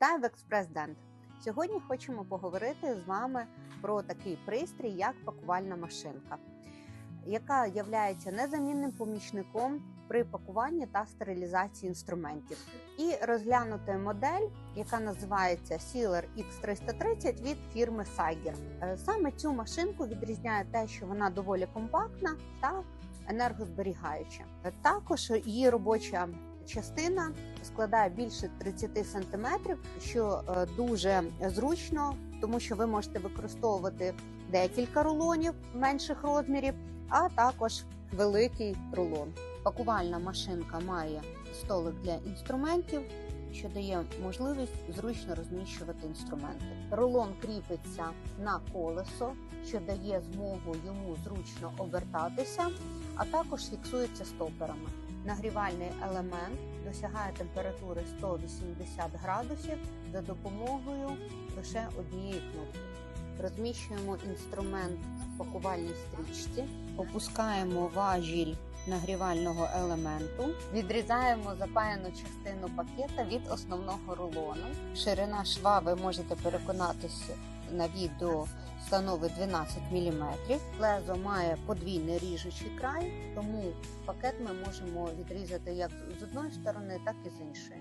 Вітаю в Експрес-Дент. Сьогодні хочемо поговорити з вами про такий пристрій, як пакувальна машинка, яка є незамінним помічником при пакуванні та стерилізації інструментів. І розглянути модель, яка називається Sealer X330 від фірми. Е, Саме цю машинку відрізняє те, що вона доволі компактна та енергозберігаюча. Е, Також її робоча частина складає більше 30 см, що е, дуже зручно, тому що ви можете використовувати декілька рулонів менших розмірів, а також великий рулон. Пакувальна машинка має столик для інструментів, що дає можливість зручно розміщувати інструменти. Рулон кріпиться на колесо, що дає змогу йому зручно обертатися, а також фіксується стоперами. Нагрівальний елемент досягає температури 180 градусів за допомогою лише однієї кнопки. Розміщуємо інструмент в пакувальній стрічці, опускаємо важіль нагрівального елементу, відрізаємо запаяну частину пакета від основного рулону. Ширина шва ви можете переконатися на відео становить 12 мм. Лезо має подвійний ріжучий край, тому пакет ми можемо відрізати як з одної сторони, так і з іншої.